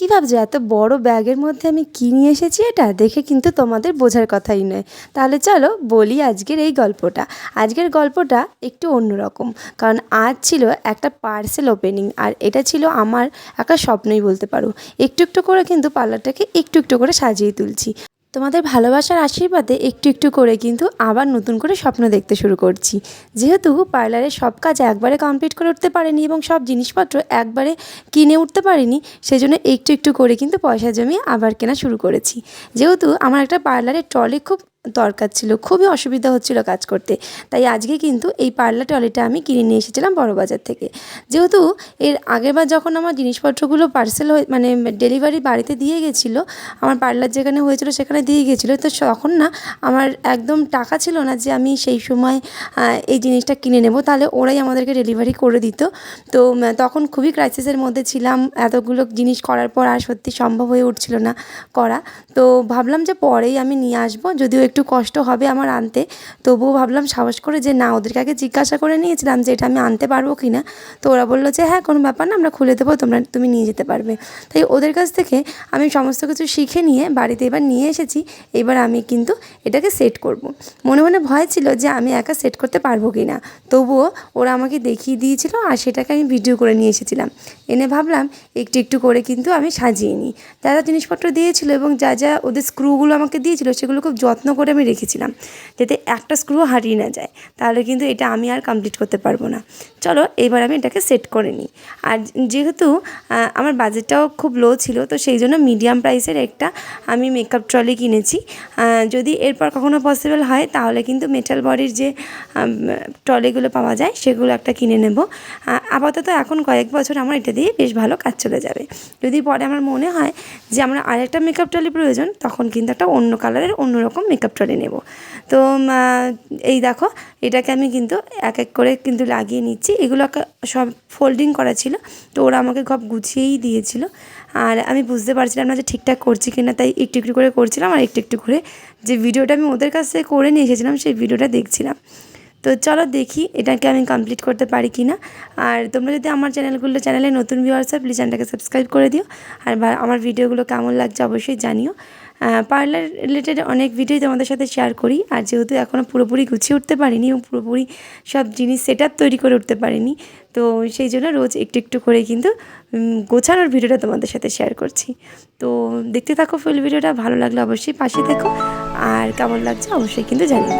কী ভাবছ? এত বড় ব্যাগের মধ্যে আমি কী নিয়ে এসেছি এটা? দেখে কিন্তু তোমাদের বোঝার কথাই নয়। তাহলে চলো বলি আজকের এই গল্পটা। আজকের গল্পটা একটু অন্যরকম। কারণ আজ ছিল একটা পার্সেল ওপেনিং, আর এটা ছিল আমার একটা স্বপ্নই বলতে পারো। একটু একটু করে কিন্তু পার্লারটাকে একটু একটু করে সাজিয়ে তুলছি। তোমাদের ভালোবাসার আশীর্বাদে একটু একটু করে কিন্তু আবার নতুন করে স্বপ্ন দেখতে শুরু করছি। যেহেতু পার্লারের সব কাজ একবারে কমপ্লিট করে উঠতে পারিনি এবং সব জিনিসপত্র একবারে কিনে উঠতে পারিনি, সেজন্য একটু একটু করে কিন্তু পয়সা জমিয়ে আবার কেনা শুরু করেছি। যেহেতু আমার একটা পার্লারের ট্রলি খুব দরকার ছিল, খুবই অসুবিধা হচ্ছিল কাজ করতে। তাই আজকে কিন্তু এই পার্লার ট্রলিটা আমি কিনে নিয়ে এসেছিলাম বড়বাজার থেকে। যেহেতু এর আগেরবার যখন আমার জিনিসপত্রগুলো পার্সেল হয়ে মানে ডেলিভারি বাড়িতে দিয়ে গেছিল, আমার পার্লার যেখানে হয়েছিল সেখানে দিয়ে গেছিল, তো তখন না আমার একদম টাকা ছিল না যে আমি সেই সময় এই জিনিসটা কিনে নেব। তাহলে ওরাই আমাদেরকে ডেলিভারি করে দিত। তো তখন খুবই ক্রাইসিসের মধ্যে ছিলাম। এতগুলো জিনিস করার পর আর সত্যি সম্ভব হয়ে উঠছিল না করা। তো ভাবলাম যে পরেই আমি নিয়ে আসব, যদিও একটু কষ্ট হবে আমার আনতে। তবুও ভাবলাম সাহস করে যে না, ওদেরকে আগে জিজ্ঞাসা করে নিয়েছিলাম যে এটা আমি আনতে পারব কি না। তো ওরা বলল যে হ্যাঁ কোনো ব্যাপার না, আমরা খুলে দেবো, তোমরা, তুমি নিয়ে যেতে পারবে। তাই ওদের কাছ থেকে আমি সমস্ত কিছু শিখে নিয়ে বাড়িতে এবার নিয়ে এসেছি। এবার আমি কিন্তু এটাকে সেট করব। মনে মনে ভয় ছিল যে আমি একা সেট করতে পারব কি না। তবুও ওরা আমাকে দেখিয়ে দিয়েছিল আর সেটাকে আমি ভিডিও করে নিয়ে এসেছিলাম। এনে ভাবলাম একটু একটু করে কিন্তু আমি সাজিয়ে নিই। যা যা জিনিসপত্র দিয়েছিল এবং যা যা ওদের স্ক্রুগুলো আমাকে দিয়েছিল, সেগুলো খুব যত্ন করে আমি রেখেছিলাম, যাতে একটা স্ক্রু হারিয়ে না যায়। তাহলে কিন্তু এটা আমি আর কমপ্লিট করতে পারব না। চলো, এবার আমি এটাকে সেট করে নিই। আর যেহেতু আমার বাজেটটাও খুব লো ছিল, তো সেই জন্য মিডিয়াম প্রাইসের একটা আমি মেকআপ ট্রলি কিনেছি। যদি এরপর কখনো পসিবল হয়, তাহলে কিন্তু মেটাল বডির যে ট্রলিগুলো পাওয়া যায়, সেগুলো একটা কিনে নেব। আপাতত এখন কয়েক বছর আমার এটা দিয়ে বেশ ভালো কাজ চলে যাবে। যদি পরে আমার মনে হয় যে, আমার আরেকটা মেকআপ ট্রলি প্রয়োজন, তখন কিন্তু একটা অন্য কালারের অন্যরকম মেকআপ ট্রলি নেব। তো এই দেখো, এটাকে আমি কিন্তু এক এক করে কিন্তু লাগিয়ে নিচ্ছি। এগুলো সব ফোল্ডিং করা ছিল, তো ওরা আমাকে সব গুছিয়েই দিয়েছিল। আর আমি বুঝতে পারছিলাম না যে ঠিকঠাক করছি কিনা, তাই একটু একটু করে করছিলাম আর একটু একটু করে। যে ভিডিওটা আমি ওদের কাছ থেকে করে নিয়ে এসেছিলাম, সেই ভিডিওটা দেখছিলাম। তো চলো দেখি এটাকে আমি কমপ্লিট করতে পারি কি না আর তোমরা যদি আমার চ্যানেলগুলো চ্যানেলে নতুন ভিউয়ার্স প্লিজ চ্যানেলটাকে সাবস্ক্রাইব করে দিও। আর আমার ভিডিওগুলো কেমন লাগছে অবশ্যই জানিও। পার্লার রিলেটেড অনেক ভিডিও তোমাদের সাথে শেয়ার করি। আর যেহেতু এখনও পুরোপুরি গুছিয়ে উঠতে পারিনি এবং পুরোপুরি সব জিনিস সেট তৈরি করে উঠতে পারিনি, তো সেই জন্য রোজ একটু একটু করে কিন্তু গোছানোর ভিডিওটা তোমাদের সাথে শেয়ার করছি। তো দেখতে থাকো ফুল ভিডিওটা ভালো লাগলে অবশ্যই পাশে থেকো। আর কেমন লাগছে অবশ্যই কিন্তু জানিও।